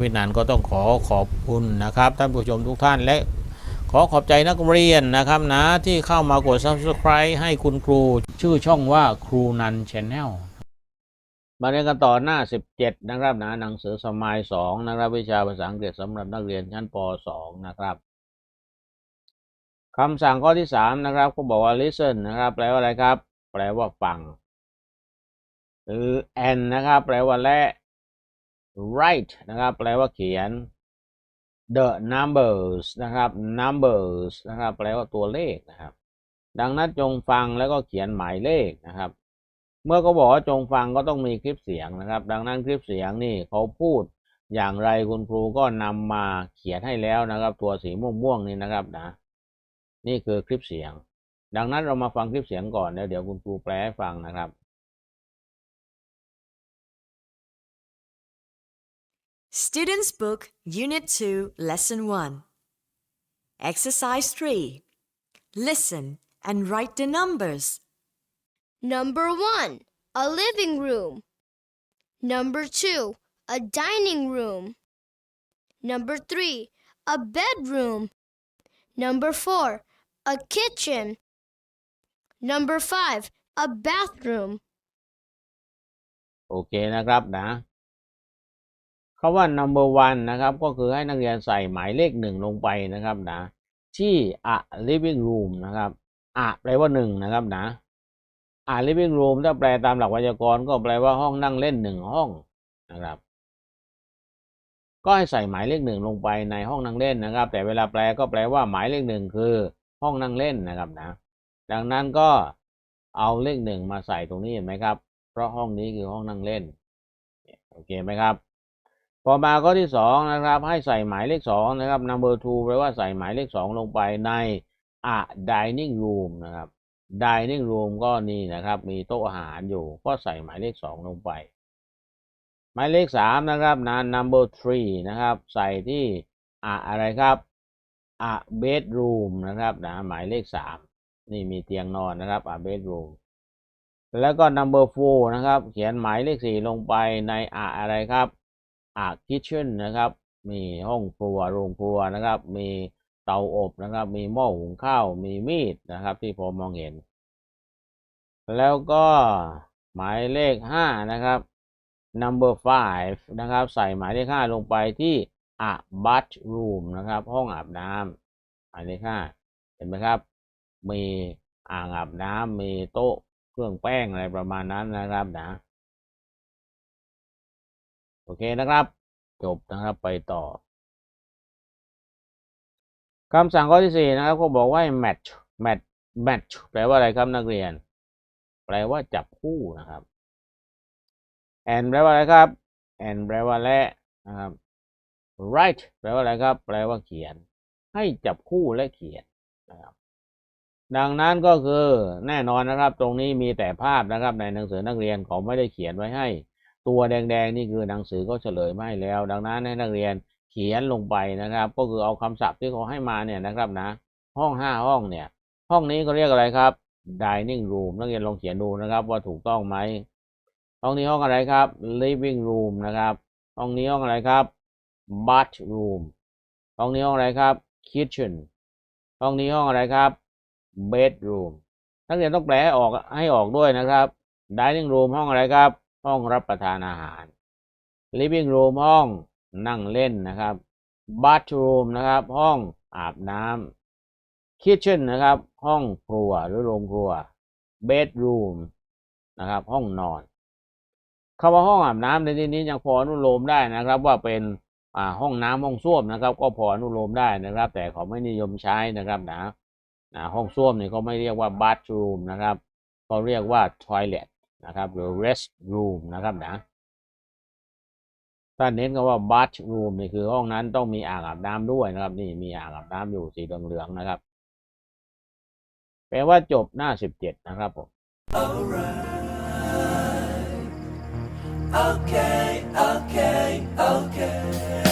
พี่นันก็ต้องขอขอบคุณนะครับท่านผู้ชมทุกท่านและขอขอบใจนักเรียนนะครับนะที่เข้ามากด subscribe ให้คุณครู ชื่อช่องว่าครูนันชแนลมาเรียนกันต่อหน้า 17 นะครับนะหนังสือสมัย2นะครับวิชาภาษาอังกฤษสำหรับนักเรียนชั้นป .2 นะครับคำสั่งข้อที่ 3 นะครับ ก็บอกว่า listen นะครับ แปลว่าอะไรครับ แปลว่าฟัง หรือ and นะครับ แปลว่าและ write นะครับแปลว่าเขียน the numbers นะครับ numbers นะครับแปลว่าตัวเลขนะครับ ดังนั้นจงฟังแล้วก็เขียนหมายเลขนะครับ เมื่อเขาบอกว่าจงฟังก็ต้องมีคลิปเสียงนะครับ ดังนั้นคลิปเสียงนี่เขาพูดอย่างไรคุณครูก็นำมาเขียนให้แล้วนะครับ ตัวสีม่วงๆนี่นะครับนะ นี่คือคลิปเสียง ดังนั้นเรามาฟังคลิปเสียงก่อนแล้วเดี๋ยวคุณครูแปลให้ฟังนะครับ Students' Book, Unit 2, Lesson 1. Exercise 3. Listen and write the numbers. Number one, a living room. Number two, a dining room. Number three, a bedroom. Number four, a kitchen. Number five, a bathroom. โอเคนะครับนะ คาว่า number one นะครับ ก็คือให้นักเรียนใส่หมายเลขหนึ่งลงไปนะครับนะที่ a living room นะครับ a แปลว่าหนึ่งนะครับนะ a living room ถ้าแปลตามหลักไวยากรณ์ก็แปลว่าห้องนั่งเล่นหนึ่งห้องนะครับ ก็ให้ใส่หมายเลขหนึ่งลงไปในห้องนั่งเล่นนะครับ แต่เวลาแปลก็แปลว่าหมายเลขหนึ่งคือห้องนั่งเล่นนะครับนะ ดังนั้นก็เอาเลขหนึ่งมาใส่ตรงนี้เห็นไหมครับ เพราะห้องนี้คือห้องนั่งเล่น โอเคไหมครับ ต่อมาข้อที่สองนะครับ ให้ใส่หมายเลขสองนะครับ number two แปลว่าใส่หมายเลขสองลงไปใน a dining room นะครับ dining room ก็นี่นะครับ มีโต๊ะอาหารอยู่ ก็ใส่หมายเลขสองลงไป หมายเลขสามนะครับนะ number three นะครับ ใส่ที่ a อะไรครับ a bedroom นะครับนะหมายเลขสามนี่มีเตียงนอนนะครับ a bedroom แล้วก็ number four นะครับ เขียนหมายเลขสี่ลงไปใน a อะไรครับ a kitchen นนะครับ มีห้องครัวโรงครัวนะครับ มีเตาอบนะครับ มีหม้อหุงข้าว มีมีดนะครับ ที่ผมมองเห็น แล้วก็หมายเลขห้านะครับ number five นะครับ ใส่หมายเลขห้าลงไปที่ a bathroom นะครับ ห้องอาบน้ำหมายเลขห้าเห็นไหมครับ มีอ่างอาบน้ำมีโต๊ะเครื่องแป้งอะไรประมาณนั้นนะครับนะ โอเคนะครับ จบนะครับไปต่อคำสั่งข้อที่สี่นะครับก็บอกว่า match match match แปลว่าอะไรครับนักเรียน แปลว่าจับคู่นะครับ and แปลว่าอะไรครับ and แปลว่าและนะครับ write แปลว่าอะไรครับ แปลว่าเขียน ให้จับคู่และเขียนนะครับ ดังนั้นก็คือแน่นอนนะครับ ตรงนี้มีแต่ภาพนะครับ ในหนังสือนักเรียนเขาไม่ได้เขียนไว้ให้ ตัวแดงๆนี่คือหนังสือก็เฉลยมาให้แล้ว ดังนั้นให้นักเรียนเขียนลงไปนะครับ ก็คือเอาคำศัพท์ที่เขาให้มาเนี่ยนะครับนะ ห้องห้าห้องเนี่ย ห้องนี้เขาเรียกอะไรครับ dining room นักเรียนลองเขียนดูนะครับ ว่าถูกต้องไหมห้องนี้ห้องอะไรครับ living room นะครับ ห้องนี้ห้องอะไรครับ bathroom ห้องนี้ห้องอะไรครับ kitchen ห้องนี้ห้องอะไรครับ bedroom นักเรียนต้องแปลให้ออกให้ออกด้วยนะครับ dining room ห้องอะไรครับ ห้องรับประทานอาหาร living room ห้องนั่งเล่นนะครับ bathroom นะครับ ห้องอาบน้ำ kitchen นะครับ ห้องครัวหรือโรงครัว bedroom นะครับ ห้องนอนคำว่าห้องอาบน้ำในที่นี้ยังพออนุโลมได้นะครับ ว่าเป็นห้องน้ำห้องส้วมนะครับ ก็พออนุโลมได้นะครับ แต่เขาไม่นิยมใช้นะครับนะนะห้องส้วมนี่เขาไม่เรียกว่า bathroom นะครับเขาเรียกว่า toilet นะครับหรือ restroom นะครับนะถ้าเน้นก็ว่า bathroom นี่คือห้องนั้นต้องมีอ่างอาบน้ำด้วยนะครับ นี่มีอ่างอาบน้ำอยู่สีเหลืองๆนะครับ แปลว่าจบหน้าสิบเจ็ดนะครับผม right. okay okay okay